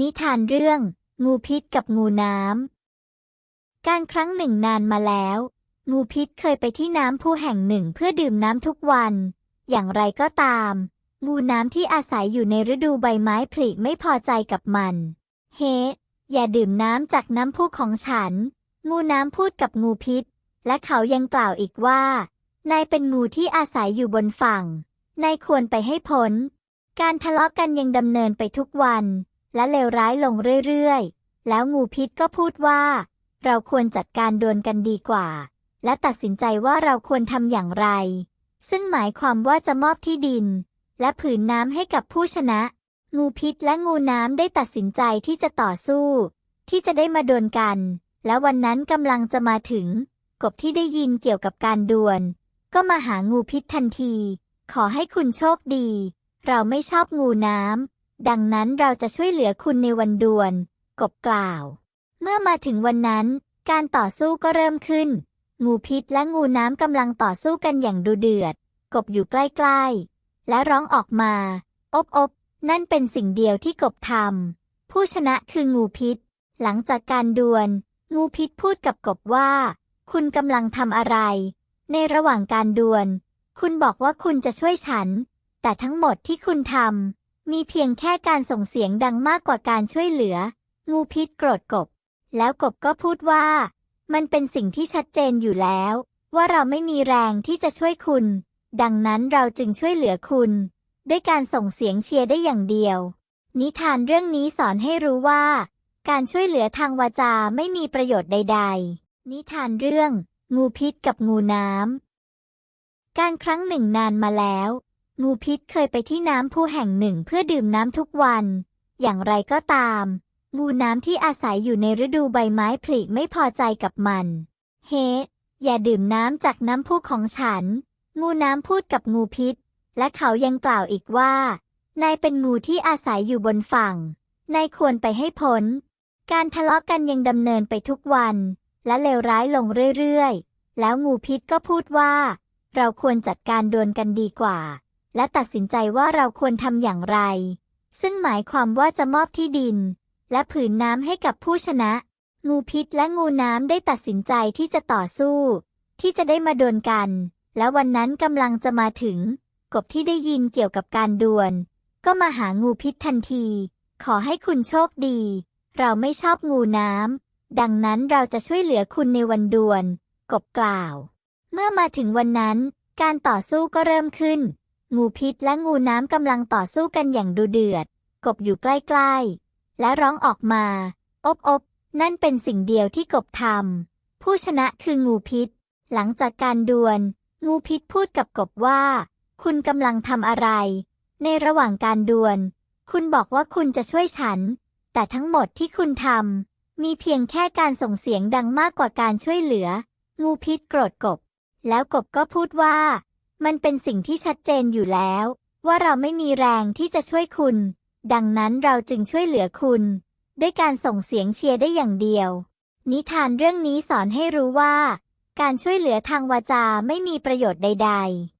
นิทานเรื่อง งูพิษกับงูน้ำ การครั้งหนึ่งนานมาแล้ว งูพิษเคยไปที่น้ำพุแห่งหนึ่งเพื่อดื่มน้ำทุกวัน อย่างไรก็ตาม งูน้ำที่อาศัยอยู่ในฤดูใบไม้ผลิไม่พอใจกับมัน เฮ้อย่าดื่มน้ำจากน้ำพุของฉัน งูน้ำพูดกับงูพิษ และเขายังกล่าวอีกว่า นายเป็นงูที่อาศัยอยู่บนฝั่ง นายควรไปให้พ้น การทะเลาะกันยังดำเนินไปทุกวัน และเลวร้ายลงเรื่อยๆ แล้วงูพิษก็พูดว่า เราควรจัดการดวลกันดีกว่า และตัดสินใจว่าเราควรทำอย่างไร ซึ่งหมายความว่าจะมอบที่ดิน และผืนน้ำให้กับผู้ชนะ งูพิษและงูน้ำได้ตัดสินใจที่จะต่อสู้ ที่จะได้มาดวลกัน และวันนั้นกำลังจะมาถึง กบที่ได้ยินเกี่ยวกับการดวล ก็มาหางูพิษทันที ขอให้คุณโชคดี เราไม่ชอบงูน้ำ ดังนั้นเราจะช่วยเหลือคุณในวันด่วลกบกล่าว เมื่อมาถึงวันนั้น การต่อสู้ก็เริ่มขึ้น งูพิษและงูน้ำกำลังต่อสู้กันอย่างดุเดือด กบอยู่ใกล้ๆ และร้องออกมา อบอบนั่นเป็นสิ่งเดียวที่กบทำผู้ชนะคืองูพิษ หลังจากการดวล งูพิษพูดกับกบว่า คุณกำลังทำอะไร ในระหว่างการดวล คุณบอกว่าคุณจะช่วยฉัน แต่ทั้งหมดที่คุณทำ มีเพียงแค่การส่งเสียงดังมากกว่าการช่วยเหลือ งูพิษโกรธกบ แล้วกบก็พูดว่า มันเป็นสิ่งที่ชัดเจนอยู่แล้ว ว่าเราไม่มีแรงที่จะช่วยคุณ ดังนั้นเราจึงช่วยเหลือคุณ ด้วยการส่งเสียงเชียร์ได้อย่างเดียว นิทานเรื่องนี้สอนให้รู้ว่า การช่วยเหลือทางวาจาไม่มีประโยชน์ใด ๆ นิทานเรื่อง งูพิษกับงูน้ำการครั้งหนึ่งนานมาแล้ว งูพิษเคยไปที่น้ำพุแห่งหนึ่งเพื่อดื่มน้ำทุกวัน อย่างไรก็ตาม งูน้ำที่อาศัยอยู่ในฤดูใบไม้ผลิไม่พอใจกับมัน เฮ้อย่าดื่มน้ำจากน้ำพุของฉัน งูน้ำพูดกับงูพิษ และเขายังกล่าวอีกว่า นายเป็นงูที่อาศัยอยู่บนฝั่ง นายควรไปให้พ้น การทะเลาะกันยังดำเนินไปทุกวัน และเลวร้ายลงเรื่อยๆ แล้วงูพิษก็พูดว่า เราควรจัดการดวลกันดีกว่า และตัดสินใจว่าเราควรทำอย่างไร ซึ่งหมายความว่าจะมอบที่ดิน และผืนน้ำให้กับผู้ชนะ งูพิษและงูน้ำได้ตัดสินใจที่จะต่อสู้ ที่จะได้มาดวลกัน และวันนั้นกำลังจะมาถึง กบที่ได้ยินเกี่ยวกับการดวล ก็มาหางูพิษทันที ขอให้คุณโชคดี เราไม่ชอบงูน้ำดังนั้นเราจะช่วยเหลือคุณในวันดวล กบกล่าว เมื่อมาถึงวันนั้น การต่อสู้ก็เริ่มขึ้น งูพิษและงูน้ำกำลังต่อสู้กันอย่างดุเดือด กบอยู่ใกล้ๆ และร้องออกมา อบอบนั่นเป็นสิ่งเดียวที่กบทำผู้ชนะคืองูพิษ หลังจากการดวล งูพิษพูดกับกบว่า คุณกำลังทำอะไร ในระหว่างการดวล คุณบอกว่าคุณจะช่วยฉัน แต่ทั้งหมดที่คุณทำมีเพียงแค่การส่งเสียงดังมากกว่าการช่วยเหลือ งูพิษโกรธกบ แล้วกบก็พูดว่า มันเป็นสิ่งที่ชัดเจนอยู่แล้ว ว่าเราไม่มีแรงที่จะช่วยคุณ ดังนั้นเราจึงช่วยเหลือคุณ ด้วยการส่งเสียงเชียร์ได้อย่างเดียว นิทานเรื่องนี้สอนให้รู้ว่า การช่วยเหลือทางวาจาไม่มีประโยชน์ใด ๆ